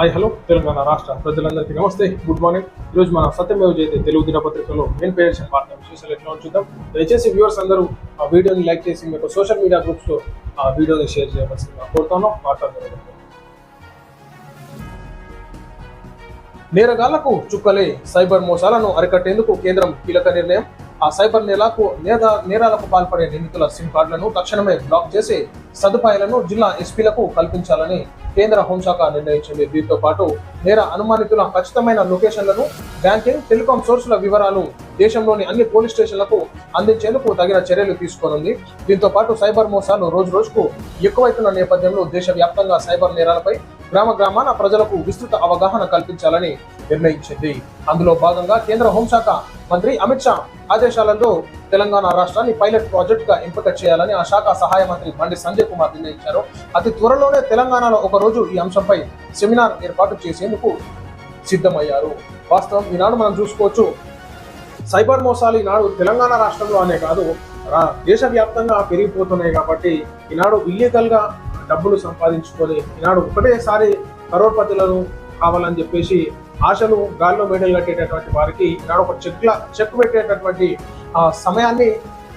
Hi hello Telangana రాష్ట్ర ప్రజలందరికీ నమస్తే. గుడ్ మార్నింగ్ ఈరోజు మన సత్యమేవ జయతే తెలుగు దినపత్రికలో మెయిన్ పేజెస్ అండ్ వార్తా విశేషాలు ఎట్లా చూద్దాం. దయచేసి వ్యూవర్స్ అందరూ ఆ వీడియోని లైక్ చేసి మీకు సోషల్ మీడియా గ్రూప్స్లో ఆ వీడియోని షేర్ చేయవలసిందిగా కోరుతాను వార్తా నేరగాళ్ళకు చుక్కలే సైబర్ మోసాలను అరికట్టేందుకు కేంద్రం కీలక నిర్ణయం. ఆ సైబర్ నేలకు నేర నేరాలకు పాల్పడే నిందితుల సిమ్ కార్డులను తక్షణమే బ్లాక్ చేసి సదుపాయాలను జిల్లా ఎస్పీలకు కల్పించాలని కేంద్ర హోంశాఖ నిర్ణయించింది. దీంతో పాటు నేర అనుమానితుల ఖచ్చితమైన లొకేషన్లను బ్యాంకింగ్ టెలికాం సోర్సుల వివరాలు దేశంలోని అన్ని పోలీస్ స్టేషన్లకు అందించేందుకు తగిన చర్యలు తీసుకోనుంది. దీంతో పాటు సైబర్ మోసాలు రోజు రోజుకు ఎక్కువైతున్న నేపథ్యంలో దేశవ్యాప్తంగా సైబర్ నేరాలపై గ్రామ గ్రామాన ప్రజలకు విస్తృత అవగాహన కల్పించాలని నిర్ణయించింది. అందులో భాగంగా కేంద్ర హోంశాఖ మంత్రి అమిత్ షా ఆదేశాలలో తెలంగాణ రాష్ట్రాన్ని పైలట్ ప్రాజెక్ట్గా ఎంపిక చేయాలని ఆ శాఖ సహాయ మంత్రి బండి సంజయ్ కుమార్ నిర్ణయించారు. అతి త్వరలోనే తెలంగాణలో ఒక రోజు ఈ అంశంపై సెమినార్ ఏర్పాటు చేసేందుకు సిద్ధమయ్యారు. వాస్తవం ఈనాడు మనం చూసుకోవచ్చు. సైబర్ మోసాలు ఈనాడు తెలంగాణ రాష్ట్రంలో అనే కాదు రా- దేశవ్యాప్తంగా పెరిగిపోతున్నాయి కాబట్టి ఈనాడు ఇల్లీగల్గా డబ్బులు సంపాదించుకొని ఈనాడు ఒకటేసారి కరోడ్పతులను కావాలని చెప్పేసి ఆశలు గాల్లో మేడలు కట్టేటటువంటి వారికి ఈనాడు ఒక చెక్ల చెక్ పెట్టేటటువంటి ఆ, సమయాన్ని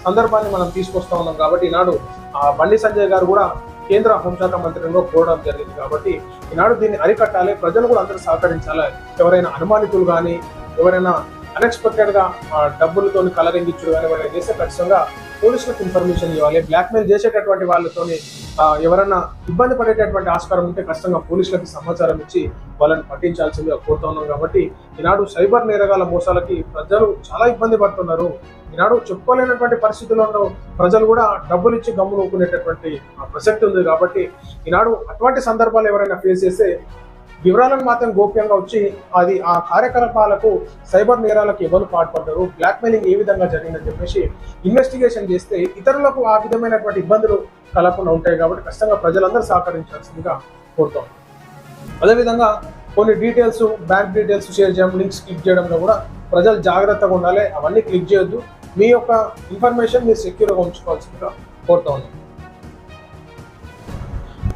సందర్భాన్ని మనం తీసుకొస్తా ఉన్నాం కాబట్టి ఈనాడు ఆ, బండి సంజయ్ గారు కూడా కేంద్ర హోంశాఖ మంత్రిలో కోరడం జరిగింది కాబట్టి ఈనాడు దీన్ని అరికట్టాలి. ప్రజలు కూడా అందరూ సహకరించాలి. ఎవరైనా అనుమానితులు కానీ ఎవరైనా అన్ఎక్స్పెక్టెడ్గా డబ్బులతో కలరింగించుడు కానీ ఎవరైనా చేస్తే ఖచ్చితంగా పోలీసులకు ఇన్ఫర్మేషన్ ఇవ్వాలి. బ్లాక్మెయిల్ చేసేటటువంటి వాళ్ళతోని ఎవరైనా ఇబ్బంది పడేటటువంటి ఆస్కారం ఉంటే ఖచ్చితంగా పోలీసులకు సమాచారం ఇచ్చి వాళ్ళని పట్టించాల్సిందిగా కోరుతా ఉన్నాం కాబట్టి ఈనాడు సైబర్ నేరగాల మోసాలకి ప్రజలు చాలా ఇబ్బంది పడుతున్నారు. ఈనాడు చెప్పుకోలేనటువంటి పరిస్థితుల్లో ప్రజలు కూడా డబ్బులు ఇచ్చి గమ్మును ఆ, ప్రసక్తి ఉంది కాబట్టి ఈనాడు అటువంటి సందర్భాలు ఎవరైనా ఫేస్ చేస్తే వివరాలను మాత్రం గోప్యంగా వచ్చి అది ఆ కార్యకలాపాలకు సైబర్ నేరాలకు ఎవరు పాల్పడ్డారు బ్లాక్మెయిలింగ్ ఏ విధంగా జరిగిందని చెప్పేసి ఇన్వెస్టిగేషన్ చేస్తే ఇతరులకు ఆ విధమైనటువంటి ఇబ్బందులు కలగకుండా ఉంటాయి కాబట్టి ఖచ్చితంగా ప్రజలందరూ సహకరించాల్సిందిగా కోరుతాం అదేవిధంగా కొన్ని డీటెయిల్స్ బ్యాంక్ డీటెయిల్స్ షేర్ చేయడం లింక్స్ క్లిక్ చేయడంలో కూడా ప్రజలు జాగ్రత్తగా ఉండాలి. అవన్నీ క్లిక్ చేయొద్దు. మీ యొక్క ఇన్ఫర్మేషన్ మీరు సెక్యూర్గా ఉంచుకోవాల్సిందిగా కోరుతా ఉన్నాం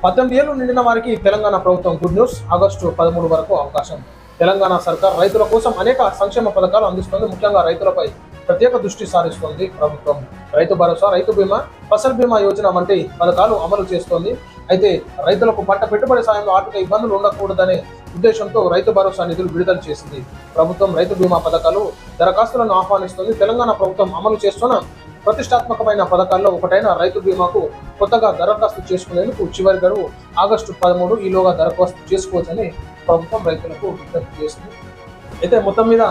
పద్దెనిమిది ఏళ్ళు నిండిన వారికి తెలంగాణ ప్రభుత్వం గుడ్ న్యూస్ ఆగస్టు పదమూడు వరకు అవకాశం. తెలంగాణ సర్కార్ రైతుల కోసం అనేక సంక్షేమ పథకాలు అందిస్తుంది. ముఖ్యంగా రైతులపై ప్రత్యేక దృష్టి సారిస్తోంది ప్రభుత్వం. రైతు భరోసా రైతు బీమా ఫసల్ బీమా యోజన వంటి పథకాలు అమలు చేస్తోంది. అయితే రైతులకు పంట పెట్టుబడి సాయంలో ఆర్థిక ఇబ్బందులు ఉండకూడదనే ఉద్దేశంతో రైతు భరోసా నిధులు విడుదల చేసింది. ప్రభుత్వం రైతు బీమా పథకాలు దరఖాస్తులను ఆహ్వానిస్తుంది. తెలంగాణ ప్రభుత్వం అమలు చేస్తున్న ప్రతిష్టాత్మకమైన పథకాల్లో ఒకటైన రైతు బీమాకు కొత్తగా దరఖాస్తు చేసుకునేందుకు చివరి గడువు ఆగస్టు పదమూడు ఈలోగా దరఖాస్తు చేసుకోవచ్చని ప్రభుత్వం రైతులకు విజ్ఞప్తి చేసింది. అయితే మొత్తం మీద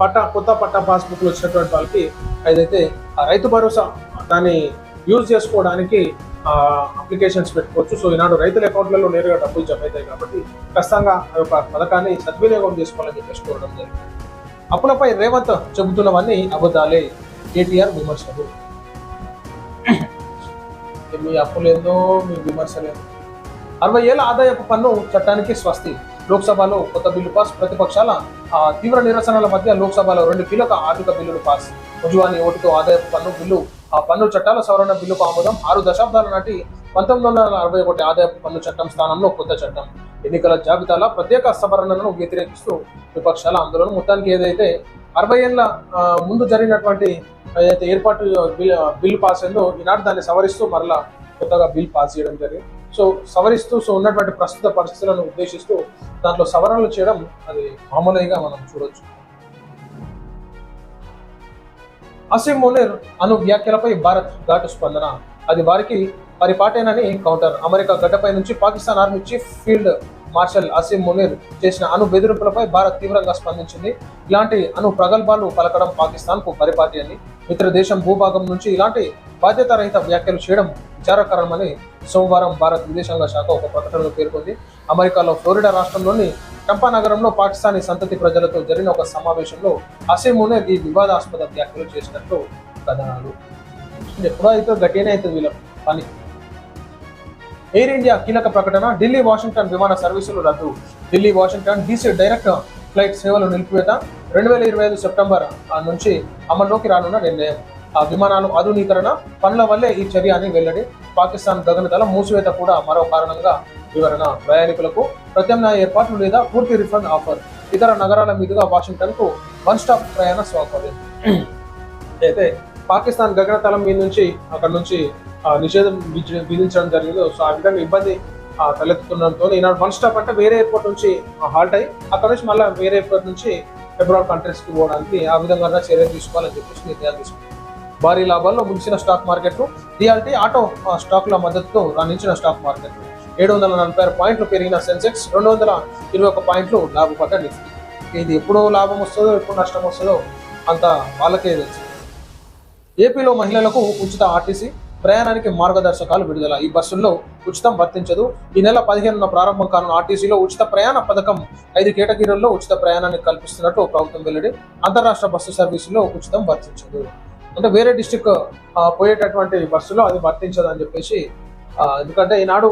పట్టా కొత్త పట్టా పాస్బుక్లు వచ్చినటువంటి వాళ్ళకి ఏదైతే ఆ రైతు భరోసా దాన్ని యూజ్ చేసుకోవడానికి అప్లికేషన్స్ పెట్టుకోవచ్చు. సో ఈనాడు రైతుల అకౌంట్లలో నేరుగా డబ్బులు జమ అవుతాయి కాబట్టి ఖచ్చితంగా ఆ యొక్క పథకాన్ని సద్వినియోగం చేసుకోవాలని చెప్పేసి కోరడం జరిగింది. అప్పులపై రేవంత్ చెబుతున్నవన్నీ అబద్ధాలే. కేటీఆర్ విమర్శలు. మీ అప్పులేందో మీ విమర్శలేందో అరవై ఏళ్ళ ఆదాయపు పన్ను చట్టానికి స్వస్తి. లోక్సభలో కొత్త బిల్లు పాస్ ప్రతిపక్షాల ఆ, తీవ్ర నిరసనల మధ్య లోక్సభలో రెండు కీలక ఆర్థిక బిల్లులు పాస్. ఉజ్వాని ఓటుతో ఆదాయపు పన్ను బిల్లు ఆ పన్ను చట్టాల సవరణ బిల్లుకు ఆమోదం ఆరు దశాబ్దాల నాటి పంతొమ్మిది వందల అరవై ఒకటి ఆదాయపు పన్ను చట్టం స్థానంలో కొత్త చట్టం. ఎన్నికల జాబితాల ప్రత్యేక సవరణలను వ్యతిరేకిస్తూ విపక్షాల ఆందోళన మొత్తానికి ఏదైతే అరవై ఏళ్ళ ముందు జరిగినటువంటి ఏదైతే ఏర్పాటు బిల్ బిల్ పాస్ అయిందో ఈనాడు దాన్ని సవరిస్తూ మరలా కొత్తగా బిల్ పాస్ చేయడం జరిగింది. సో సవరిస్తూ సో ఉన్నటువంటి ప్రస్తుత పరిస్థితులను ఉద్దేశిస్తూ దాంట్లో సవరణలు చేయడం అది మామూలుగా మనం చూడొచ్చు. అసీం మునీర్ అను వ్యాఖ్యలపై భారత్ ఘాటు స్పందన. అది వారికి పరిపాటేనని కౌంటర్. అమెరికా గడ్డపై నుంచి Pakistan army chief field marshal Asim Munir చేసిన అణు బెదిరింపులపై భారత్ తీవ్రంగా స్పందించింది. ఇలాంటి అణు ప్రగల్భాలు పలకడం పాకిస్తాన్కు పరిపాటి అని ఇతర దేశం భూభాగం నుంచి ఇలాంటి బాధ్యతారహిత వ్యాఖ్యలు చేయడం విచారకరమని సోమవారం భారత్ విదేశాంగ శాఖ ఒక ప్రకటనలో పేర్కొంది. అమెరికాలో ఫ్లోరిడా రాష్ట్రంలోని టంపా నగరంలో పాకిస్తానీ సంతతి ప్రజలతో జరిగిన ఒక సమావేశంలో అసీం మునీర్ ఈ వివాదాస్పద వ్యాఖ్యలు చేసినట్లు కథనాలు. ఎప్పుడో అయితే గట్టినే అవుతుంది వీళ్ళ పని. ఎయిర్ ఇండియా కీలక ప్రకటన ఢిల్లీ వాషింగ్టన్ విమాన సర్వీసులు రద్దు. Delhi Washington DC direct flight సేవలు నిలిపివేత. రెండు వేల ఇరవై ఐదు సెప్టెంబర్ నుంచి అమల్లోకి రానున్న నిర్ణయం. ఆ విమానాలు ఆధునీకరణ పనుల వల్లే ఈ చర్య అని వెల్లడి. పాకిస్తాన్ గగనతల మూసివేత కూడా మరో కారణంగా వివరణ. ప్రయాణికులకు ప్రత్యామ్నాయ ఏర్పాట్లు లేదా పూర్తి రిఫండ్ ఆఫర్. ఇతర నగరాల మీదుగా వాషింగ్టన్కు వన్ స్టాప్ ప్రయాణ సౌకర్యం అయితే పాకిస్తాన్ గగనతలం మీద నుంచి అక్కడ నుంచి నిషేధం విధించడం జరిగింది సో ఆ విధంగా ఇబ్బంది తలెత్తుతుండడంతో ఈనాడు వన్ స్టాప్ అంటే వేరే ఎయిర్పోర్ట్ నుంచి హాల్ట్ అయ్యి అక్కడ నుంచి మళ్ళీ వేరే ఎయిర్పోర్ట్ నుంచి అబ్రాడ్ కంట్రీస్కి పోవడానికి ఆ విధంగా చర్యలు తీసుకోవాలని చెప్పేసి నిర్ణయాలు తీసుకున్నాం భారీ లాభాల్లో ముగిసిన స్టాక్ మార్కెట్లు రియాలిటీ ఆటో ఆ, స్టాక్ల మద్దతుతో రాణించిన స్టాక్ మార్కెట్లు ఏడు వందల నలభై ఆరు పాయింట్లు పెరిగిన సెన్సెక్స్ రెండు వందల ఇరవై ఒక పాయింట్లు లాభపడ్డ నిఫ్టీ. ఇది ఎప్పుడు లాభం వస్తుందో ఎప్పుడు నష్టం వస్తుందో అంత వాళ్ళకే తెలుసు. ఏపీలో మహిళలకు ఉచిత ఆర్టీసీ ప్రయాణానికి మార్గదర్శకాలు విడుదల. ఈ బస్సుల్లో ఉచితం వర్తించదు. ఈ నెల పదిహేనున ప్రారంభం కానున్న ఆర్టీసీలో ఉచిత ప్రయాణ పథకం ఐదు కేటగిరీల్లో ఉచిత ప్రయాణాన్ని కల్పిస్తున్నట్టు ప్రభుత్వం వెల్లడి. అంతరాష్ట్ర బస్సు సర్వీసులో ఉచితం వర్తించదు. అంటే వేరే డిస్టిక్ పోయేటటువంటి బస్సులో అది వర్తించదు అని చెప్పేసి ఎందుకంటే ఈనాడు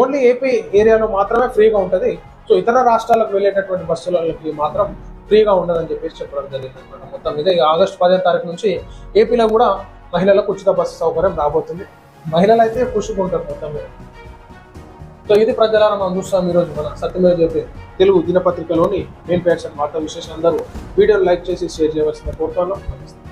ఓన్లీ ఏపీ ఏరియాలో మాత్రమే ఫ్రీగా ఉంటుంది. సో ఇతర రాష్ట్రాలకు వెళ్ళేటటువంటి బస్సులకి మాత్రం ఫ్రీగా ఉండదని చెప్పేసి చెప్పడం జరిగింది అనమాట మొత్తం మీద ఆగస్టు పదిహేను తారీఖు నుంచి ఏపీలో కూడా మహిళలకు ఉచిత బస్సు సౌకర్యం రాబోతుంది. మహిళలు అయితే పుష్చుకుంటారు మొత్తం మీద. సో ఇది ప్రజలారా మనం చూస్తాం ఈరోజు మన సత్యమేవ చెప్పే తెలుగు దినపత్రికలోని మెయిన్ పేర్స్ వార్తా విశేషాలు అందరూ లైక్ చేసి షేర్ చేయవలసిన కోరుతాను నమస్తే.